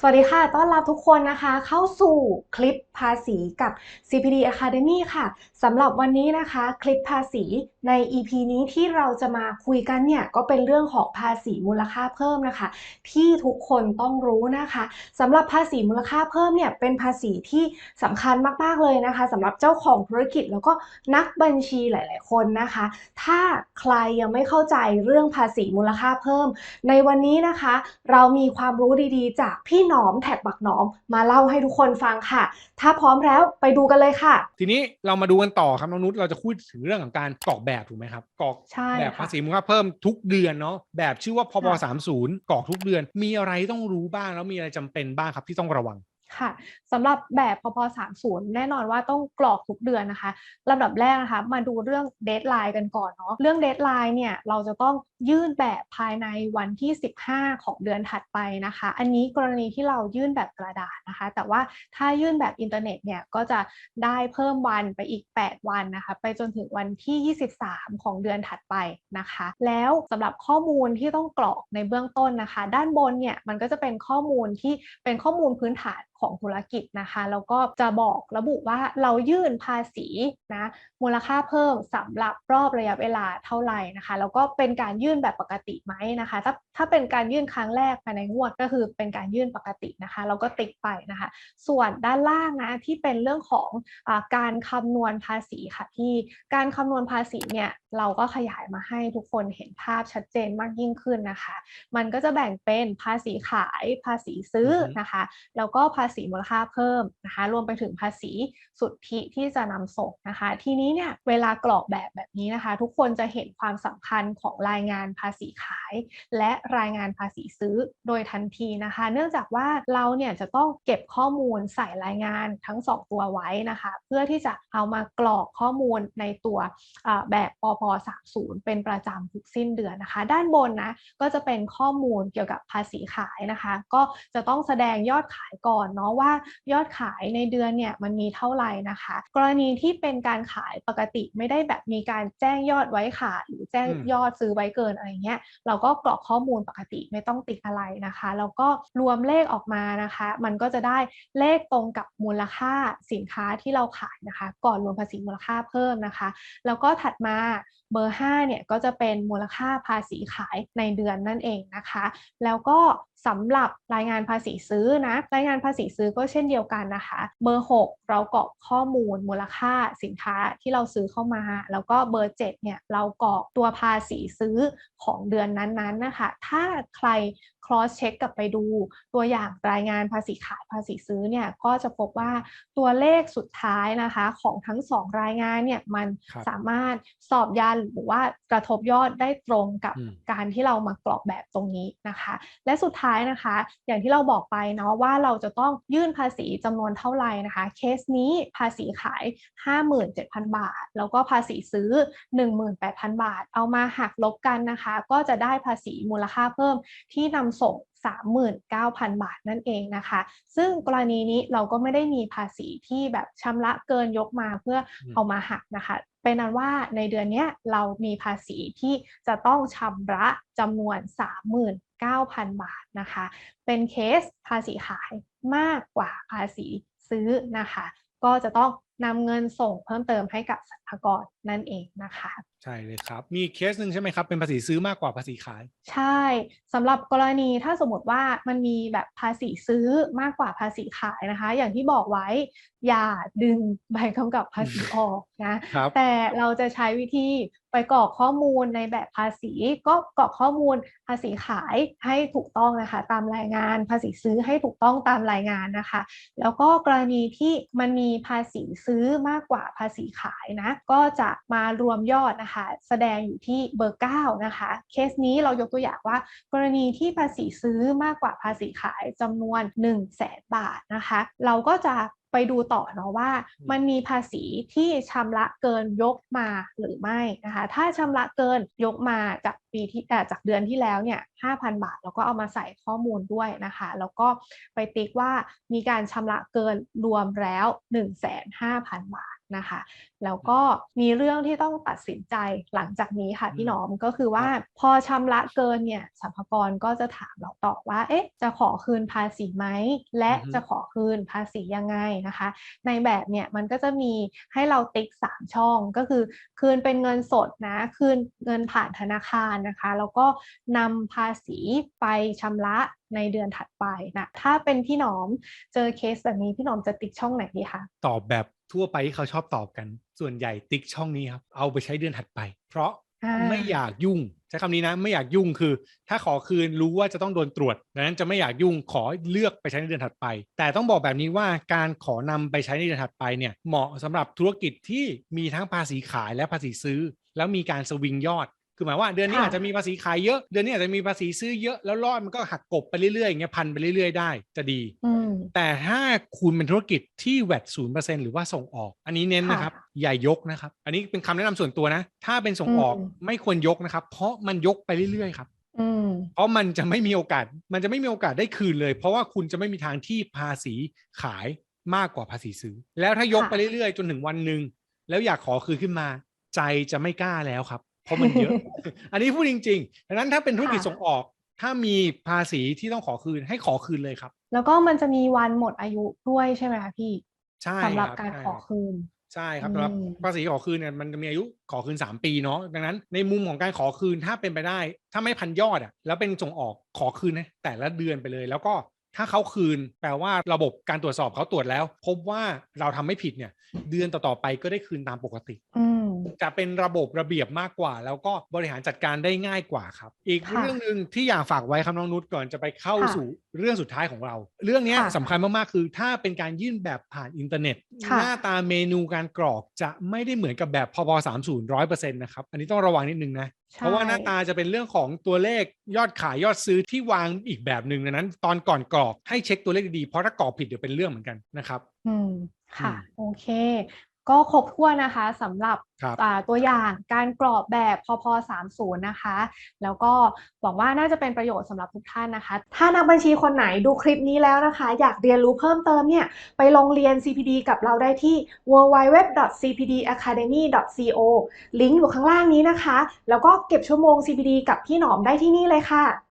สวัสดีค่ะ ต้อนรับทุกคนนะคะ เข้าสู่คลิปภาษีกับ CPD Academy ค่ะสำหรับวันนี้นะคะ คลิปภาษีใน EP นี้ที่เราจะมาคุยกันเนี่ย ก็เป็นเรื่องของภาษีมูลค่าเพิ่มนะคะ ที่ทุกคนต้องรู้นะคะสำหรับภาษีมูลค่าเพิ่มเนี่ย เป็นภาษีที่สำคัญมาก ๆ เลยนะคะสำหรับเจ้าของธุรกิจแล้วก็นักบัญชีหลาย ๆ คนนะคะ ถ้าใครยังไม่เข้าใจเรื่องภาษีมูลค่าเพิ่ม ในวันนี้นะคะ เรามีความรู้ดีๆ จากพี่หนอมแท็กบักหนอมมาเล่าให้ทุกคนฟังค่ะ ถ้าพร้อมแล้วไปดูกันเลยค่ะ ทีนี้เรามาดูกันต่อครับน้องนุชเราจะพูดถึงเรื่องของการกรอกแบบถูกไหมครับกรอกใช่แบบค่ะภาษีมูลค่าเพิ่มทุกเดือนเนาะแบบชื่อว่าพบค่ะสามศูนย์กรอกทุกเดือน มีอะไรต้องรู้บ้างแล้วมีอะไรจำเป็นบ้างครับที่ต้องระวัง ค่ะสำหรับแบบพพ30 แน่นอนว่าต้องกรอกทุกเดือนนะคะลำดับแรกนะคะมาดูเรื่องเดทไลน์กันก่อนเนาะเรื่องเดทไลน์เนี่ยเราจะต้องยื่นแบบภายในวันที่ 15 ของเดือนถัดไปนะคะ อันนี้กรณีที่เรายื่นแบบกระดาษนะคะ แต่ว่าถ้ายื่นแบบอินเทอร์เน็ตเนี่ยก็จะได้เพิ่มวันไปอีก 8 วันนะคะ ไปจนถึงวันที่ 23 ของเดือนถัดไปนะคะ แล้วสำหรับข้อมูลที่ต้องกรอกในเบื้องต้นนะคะ ด้านบนเนี่ยมันก็จะเป็นข้อมูลที่เป็นข้อมูลพื้นฐานของธุรกิจนะคะแล้วก็จะบอกระบุว่าเรายื่นภาษีนะมูลค่าเพิ่มสำหรับรอบระยะเวลาเท่าไหร่นะคะ แล้วก็เป็นการยื่นแบบปกติไหมนะคะ ถ้าถ้าเป็นการยื่นครั้งแรกภายในงวดก็คือเป็นการยื่นปกตินะคะ เราก็ติ๊กไปนะคะ ส่วนด้านล่างนะที่เป็นเรื่องของอาการคำนวณภาษีค่ะที่การคำนวณภาษีเนี่ยเราก็ขยายมาให้ทุกคนเห็นภาพชัดเจนมากยิ่งขึ้นนะคะ มันก็จะแบ่งเป็นภาษีขายภาษีซื้ออฮึนะคะ แล้วก็ภาาษีมูลค่าเพิ่มนะคะ รวมไปถึงภาษีสุทธิที่จะนำส่งนะคะ ทีนี้เนี่ยเวลากรอกแบบแบบนี้นะคะ ทุกคนจะเห็นความสำคัญของรายงานภาษีขาย และรายงานภาษีซื้อโดยทันทีนะคะ เนื่องจากว่าเราเนี่ยจะต้องเก็บข้อมูลใส่รายงานทั้งสองตัวไว้นะคะ เพื่อที่จะเอามากรอกข้อมูลในตัวแบบปพ30 เป็นประจำทุกสิ้นเดือนนะคะ ด้านบนนะก็จะเป็นข้อมูลเกี่ยวกับภาษีขายนะคะ ก็จะต้องแสดงยอดขายก่อนเนาะว่ายอดขายในเดือนเนี่ยมันมีเท่าไหร่นะคะ กรณีที่เป็นการขายปกติไม่ได้แบบมีการแจ้งยอดไว้ขายหรือแจ้งยอดซื้อไว้เกินอะไรเงี้ยเราก็กรอกข้อมูลปกติไม่ต้องติดอะไรนะคะแล้วก็รวมเลขออกมานะคะ มันก็จะได้เลขตรงกับมูลค่าสินค้าที่เราขายนะคะ ก่อนรวมภาษีมูลค่าเพิ่มนะคะ แล้วก็ถัดมาเบอร์5เนี่ยก็จะเป็นมูลค่าภาษีขายในเดือนนั่นเองนะคะ แล้วก็ สำหรับรายงานภาษีซื้อนะ รายงานภาษีซื้อก็เช่นเดียวกันนะคะ เบอร์ 6 เรากรอกข้อมูลมูลค่าสินค้าที่เราซื้อเข้ามา แล้วก็เบอร์ 7 เนี่ยเรากรอกตัวภาษีซื้อของเดือนนั้นๆนะคะ ถ้าใคร cross check กลับไปดู ตัวอย่างรายงานภาษีขายภาษีซื้อเนี่ยก็จะพบว่าตัวเลขสุดท้ายนะคะของทั้งสองรายงานเนี่ยมันครับสามารถสอบยันหรือว่ากระทบยอดได้ตรงกับอืมการที่เรามากรอกแบบตรงนี้นะคะ และสุดท้ายนะคะ อย่างที่เราบอกไปเนาะว่าเราจะต้องยื่นภาษีจำนวนเท่าไหร่นะคะ เคสนี้ภาษีขาย 57,000 บาท แล้วก็ภาษีซื้อ 18,000 บาท เอามาหักลบกันนะคะ ก็จะได้ภาษีมูลค่าเพิ่มที่นำส่ง39,000 บาทนั่นเองนะคะ ซึ่งกรณีนี้เราก็ไม่ได้มีภาษีที่แบบชำระเกินยกมาเพื่ออืมเอามาหักนะคะ เป็นนั้นว่าในเดือนเนี้ยเรามีภาษีที่จะต้องชำระจำนวน 9,000 บาทนะคะ เป็นเคสภาษีขายมากกว่าภาษีซื้อนะคะ ก็จะต้องนำเงินส่งเพิ่มเติมให้กับสพากรนั่นเองนะคะ ใช่เลยครับ มีเคสหนึ่งใช่ไหมครับ เป็นภาษีซื้อมากกว่าภาษีขาย ใช่สำหรับกรณีถ้าสมมติว่ามันมีแบบภาษีซื้อมากกว่าภาษีขายนะคะ อย่างที่บอกไว้ อย่าดึงใบกำกับภาษีออกนะครับแต่เราจะใช้วิธีไปกรอกข้อมูลในแบบภาษี ก็กรอกข้อมูลภาษีขายให้ถูกต้องนะคะ ตามรายงานภาษีซื้อให้ถูกต้องตามรายงานนะคะ แล้วก็กรณีที่มันมีภาษีซื้อมากกว่าภาษีขายนะก็จะมารวมยอดนะคะ แสดงอยู่ที่เบอร์ 9 นะคะ เคสนี้เรายกตัวอย่างว่า กรณีที่ภาษีซื้อมากกว่าภาษีขายจำนวน 1 0 0 0 0แบาทนะคะ เราก็จะไปดูต่อเนาะว่าอืมมันมีภาษีที่ชำระเกินยกมาหรือไม่นะคะ ถ้าชำระเกินยกมาจากปีที่เอ่อจากเดือนที่แล้วเนี่ย5,000 บาทแล้วก็เอามาใส่ข้อมูลด้วยนะคะ แล้วก็ไปติ๊กว่ามีการชำระเกินรวมแล้ว 1,500,000บาท นะคะ แล้วก็มีเรื่องที่ต้องตัดสินใจหลังจากนี้ค่ะอืมพี่หนอมก็คือว่าพอชำระเกินเนี่ยสรรพากรก็จะถามเราต่อว่า เอ๊ะ จะขอคืนภาษีไหม และอือฮึจะขอคืนภาษียังไงนะคะ ในแบบเนี่ยมันก็จะมีให้เราติ๊ก 3 ช่องก็คือ คืนเป็นเงินสดนะคืนเงินผ่านธนาคารนะคะ แล้วก็นำภาษีไปชำระในเดือนถัดไปนะ ถ้าเป็นพี่หนอมเจอเคสแบบนี้พี่หนอมจะติ๊กช่องไหนดีคะ ตอบแบบ ทั่วไปที่เขาชอบตอบกัน ส่วนใหญ่ติ๊กช่องนี้ครับ เอาไปใช้เดือนถัดไป เพราะอ่าไม่อยากยุ่งใช้คำนี้นะไม่อยากยุ่งคือ ถ้าขอคืนรู้ว่าจะต้องโดนตรวจดังนั้นจะไม่อยากยุ่งขอเลือกไปใช้ในเดือนถัดไป แต่ต้องบอกแบบนี้ว่าการขอนำไปใช้ในเดือนถัดไปเนี่ยเหมาะสำหรับธุรกิจที่มีทั้งภาษีขายและภาษีซื้อ แล้วมีการสวิงยอด คือหมายว่าเดือนนี้ค่ะอาจจะมีภาษีขายเยอะ เดือนนี้อาจจะมีภาษีซื้อเยอะแล้วรอดมันก็หักกบไปเรื่อยๆอย่างเงี้ยพันไปเรื่อยๆได้จะดีอืมแต่ถ้าคุณเป็นธุรกิจที่แวดศูนย์เปอร์เซ็นหรือว่าส่งออก อันนี้เน้นค่ะนะครับอย่ายกนะครับ อันนี้เป็นคำแนะนำส่วนตัวนะ ถ้าเป็นส่งออกอืมไม่ควรยกนะครับ เพราะมันยกไปเรื่อยๆครับอืมเพราะมันจะไม่มีโอกาส มันจะไม่มีโอกาสได้คืนเลย เพราะว่าคุณจะไม่มีทางที่ภาษีขายมากกว่าภาษีซื้อ แล้วถ้ายกค่ะไปเรื่อยๆ จนถึงวันหนึ่งแล้วอยากขอคืนขึ้นมา ใจจะไม่กล้าแล้วครับ เพราะมันเยอะ อันนี้พูดจริงๆดังนั้นถ้าเป็นธุรกิจค่ะส่งออก ถ้ามีภาษีที่ต้องขอคืนให้ขอคืนเลยครับ แล้วก็มันจะมีวันหมดอายุด้วยใช่ไหมคะพี่ใช่สำหรับคการใช่ขอคืนใช่ครับสำหรับอืมภาษีขอคืนเนี่ยมันจะมีอายุขอคืน 3 ปีเนาะดังนั้นในมุมของการขอคืนถ้าเป็นไปได้ ถ้าไม่พันยอดอะแล้วเป็นส่งออกขอคืนนะแต่ละเดือนไปเลย แล้วก็ถ้าเขาคืน แปลว่าระบบการตรวจสอบเขาตรวจแล้ว พบว่าเราทำไม่ผิดเนี่ย เดือนต่อๆไปก็ได้คืนตามปกติ อืม จะเป็นระบบระเบียบมากกว่า แล้วก็บริหารจัดการได้ง่ายกว่าครับ อีกค่ะเรื่องหนึ่งที่อยากฝากไว้ครับน้องนุชก่อนจะไปเข้าค่ะสู่เรื่องสุดท้ายของเรา เรื่องเนี้ยค่ะสำคัญมากๆคือ ถ้าเป็นการยื่นแบบผ่านอินเทอร์เน็ตค่ะหน้าตาเมนูการกรอกจะไม่ได้เหมือนกับแบบพพสามศูนย์ร้อยเปอร์เซ็นต์นะครับ อันนี้ต้องระวังนิดนึงนะใช่เพราะว่าหน้าตาจะเป็นเรื่องของตัวเลขยอดขายยอดซื้อที่วางอีกแบบหนึ่งดังนั้น ตอนก่อนกรอกให้เช็คตัวเลขดีๆเพราะถ้ากรอกผิดเดี๋ยวเป็นเรื่องเหมือนกันนะครับ อืมค่ะอืมโอเค ก็ครบถ้วนนะคะสำหรับครับอ่าตัวอย่างการกรอบแบบพพ30 นะคะ แล้วก็หวังว่าน่าจะเป็นประโยชน์สำหรับทุกท่านนะคะ ถ้านักบัญชีคนไหนดูคลิปนี้แล้วนะคะ อยากเรียนรู้เพิ่มเติมเนี่ย ไปลงเรียน CPD กับเราได้ที่ www.cpdacademy.co ลิงก์อยู่ข้างล่างนี้นะคะ แล้วก็เก็บชั่วโมง CPD กับพี่หนอมได้ที่นี่เลยค่ะ